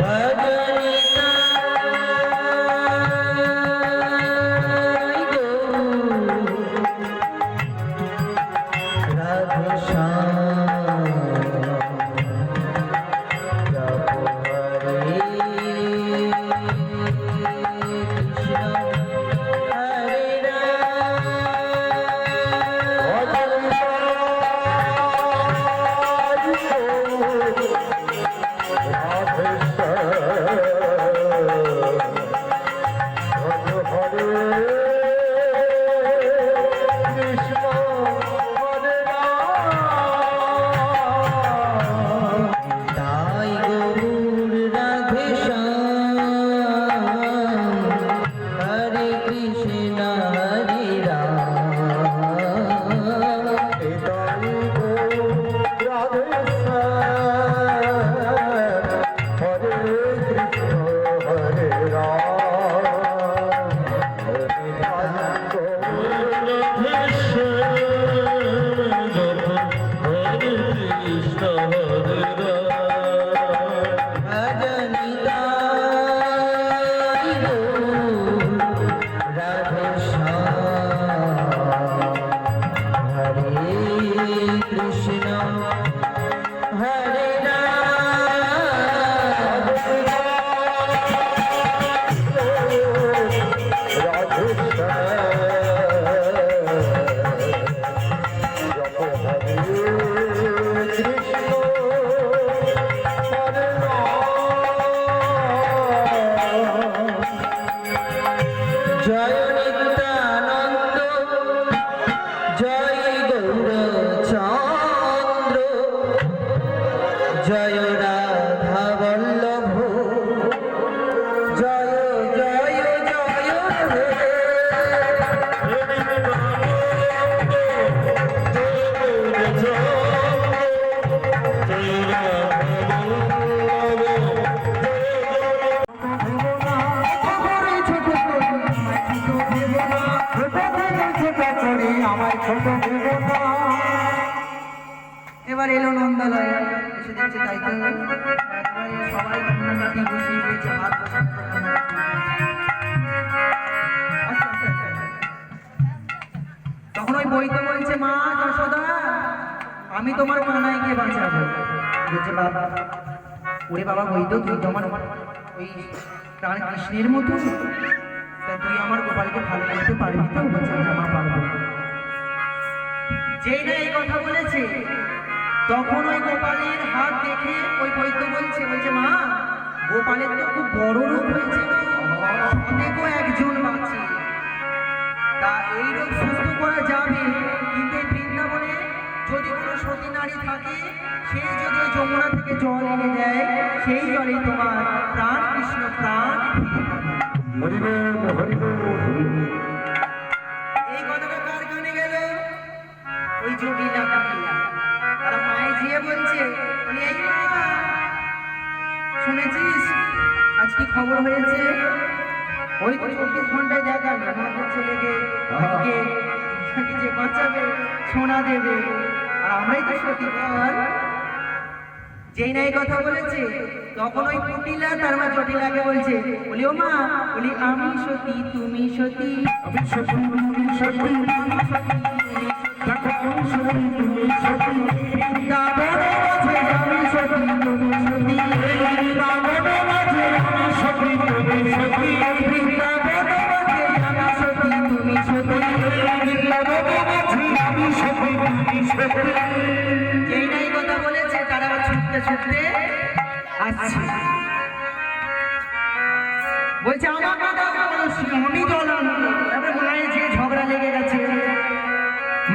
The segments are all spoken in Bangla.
তাই ওই বই তো বলছে মা যশোদা আমি তোমার কানাইকে বাঁচাবো। বলছে বাবা ওরে বাবা বই তো তুই তো আমার ওই প্রাণ কৃষ্ণের মতো তুই আমার গোপালকে ভালো করতে পারবি তো? বলছে "হ্যাঁ, মা পারব যেই না এই কথা বলেছে তখন ওই গোপালের হাত দেখে ওই বৈদ্য বলছে বলছে মা গোপালের তো খুব বড় রোগ হয়েছে। সতেকও একজন বাঁচে। তা এই রোগ সুস্থ করা যাবে। কিন্তু বৃন্দাবনে যদি কোনো সতী নারী থাকে সেই যদি যমুনা থেকে জল এনে দেয় সেই জলে তোমার প্রাণ কৃষ্ণ প্রাণ এই কথাটা কার কানে গেল? ওই জটিলা কামিলা তারা মায়ে যেয়ে বলছে বলি শুনেছিস? আজ কি খবর হয়েছে ওই চব্বিশ ঘন্টায় দেখা গেল ছেলেকে আজকে যে বাঁচাবে, সোনা দেবে। আর আমরাই তো সতী যেই না এই কথা বলেছে, তখন ওই কুটিলা তার মা জটিলাকে বলছে, বলি, ও মা, বলি, আমি সতী, তুমি সতী। আমি সতী তুমি সতী তুমি সতী। যেই নাই কথা বলেছে, তারা ছুটতে ছুটতে আসছে। বলছে আমাকে দাও আমি আনব তারপরে মায়ের যে ঝগড়া লেগে গেছে।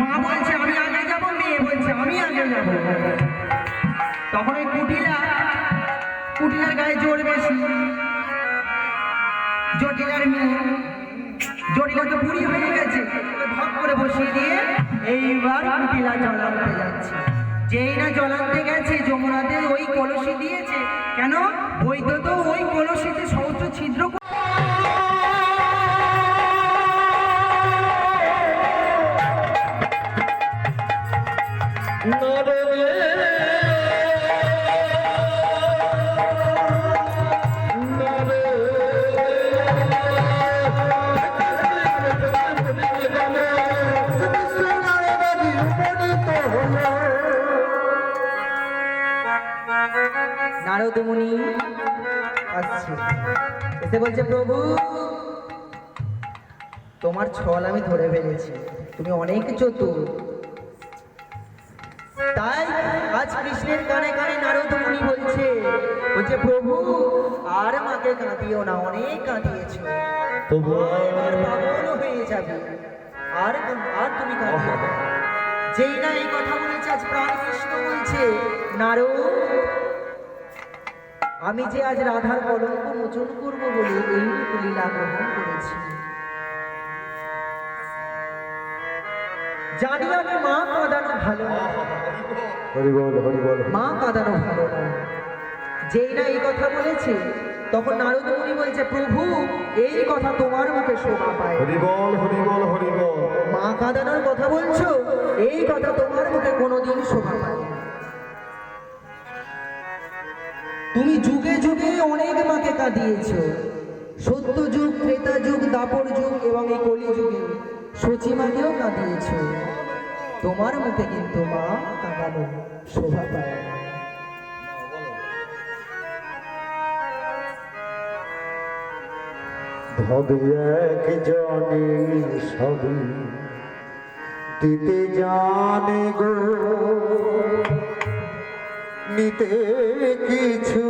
মা বলছে, আমি আগে যাব, মেয়ে বলছে, আমি আগে যাব। তখন ওই কুটিলা, কুটিলার গায়ে জোর বেশি। জটিলার মেয়ে, জটিলা তো বুড়ি হয়ে গেছে ভাগ করে বসিয়ে দিয়ে এইবার কুটিলা জল যাচ্ছে। যেই না জল গেছে, যমুনাতে ওই কলসি দিয়েছে। কেন? বৈদ্য তো ওই কলসিতে সমস্ত ছিদ্র করে- নারদমণি। আসছে এসে বলছে প্রভু তোমার ছল আমি ধরে ফেলেছি। তুমি অনেক চতুর। তাই আজ কৃষ্ণের কানে কানে নারদ মুনি বলছে বলছে প্রভু আর মাকে কাঁদিও না অনেক কাঁদিয়েছ। তবু এবার পাগল হয়ে যাবে। আর আর তুমি কাঁদিও যেই না এই কথা বলেছে আজ প্রাণ কৃষ্ণ বলছে নারদ আমি যে আজ রাধার কলঙ্ক মোচন করব বলে এইটুকু লীলা গ্রহণ করেছি। জানি আমি মা কাঁদানো ভালো হরি বল হরি বল মা কাঁদানো ভালো না। যেই না এই কথা বলেছে তখন নারদ মুনি বলছে প্রভু এই কথা তোমার মুখে শোভা পায়। হরি বল হরি বল হরি বল। মা কাঁদানোর কথা বলছো এই কথা তোমার মুখে কোনোদিন শোভা পায় তুমি যুগে যুগে অনেক মাকে কাঁদিয়েছো। সত্য যুগ, ত্রেতা যুগ, দাপর যুগ এবং এই কলি যুগে সচি মাকেও কাঁদিয়েছো। তোমার মুখে কিন্তু মা কাঁদানো শোভা পায় না। ভবে সবই দিতে জানে গো। নিতে কিছু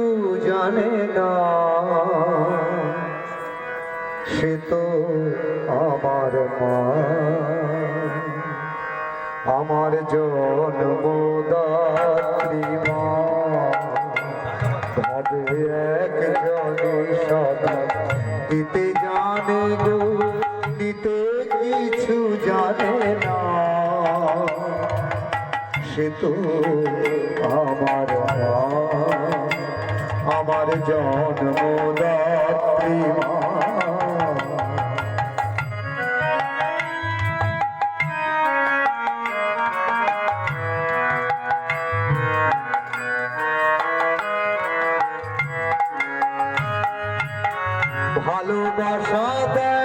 জানে না। সে তো আমার মা। আমার জন্মদাত্রী মা। এক জনে দিতে জানে গো, দিতে কিছু জানে না। সে তো আমার আমার জন্মদাত্রী ভালোবাসা দেয়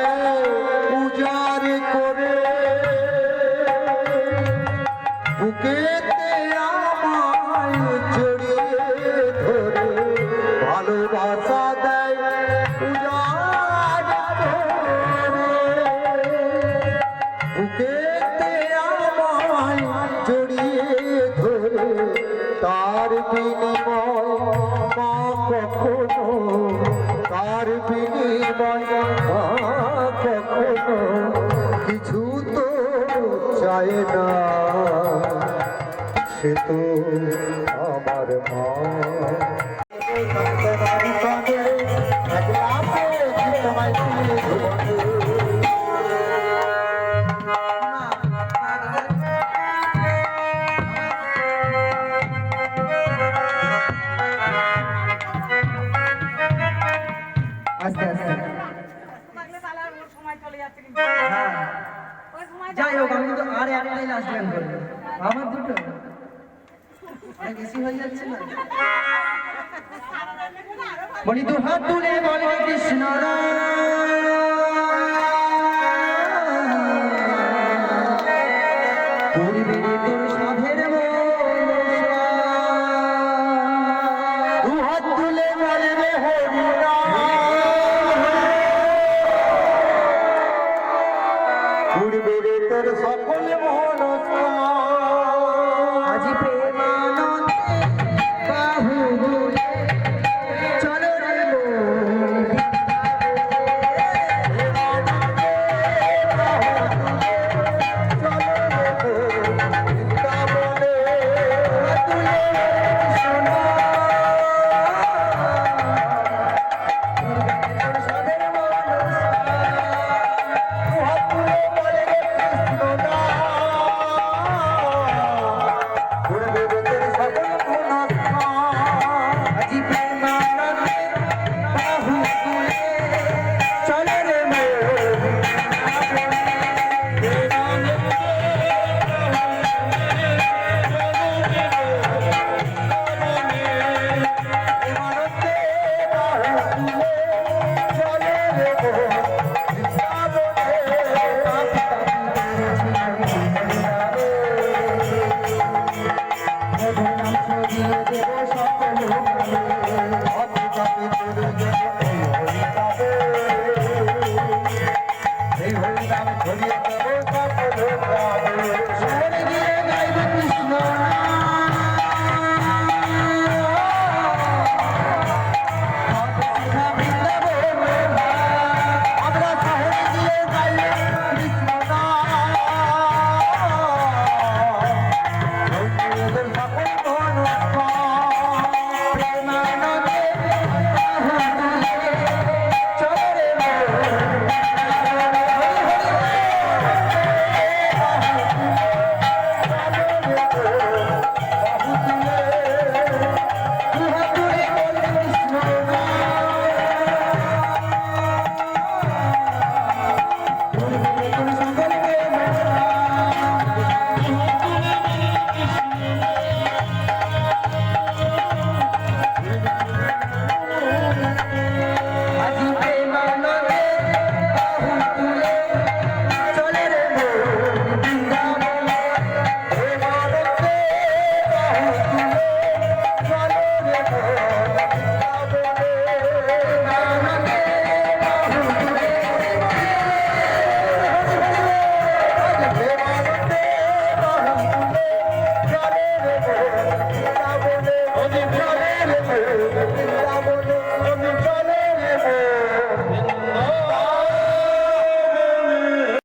সে তো আমার মা। হ্যাঁ। যাই হোক, আমি কিন্তু আর একটাই লাস্ট গান করব। আমার দুটো। বেশি হয়ে যাচ্ছে না? বলি তো হাত তুলে বলে কৃষ্ণ পূর্বে তোর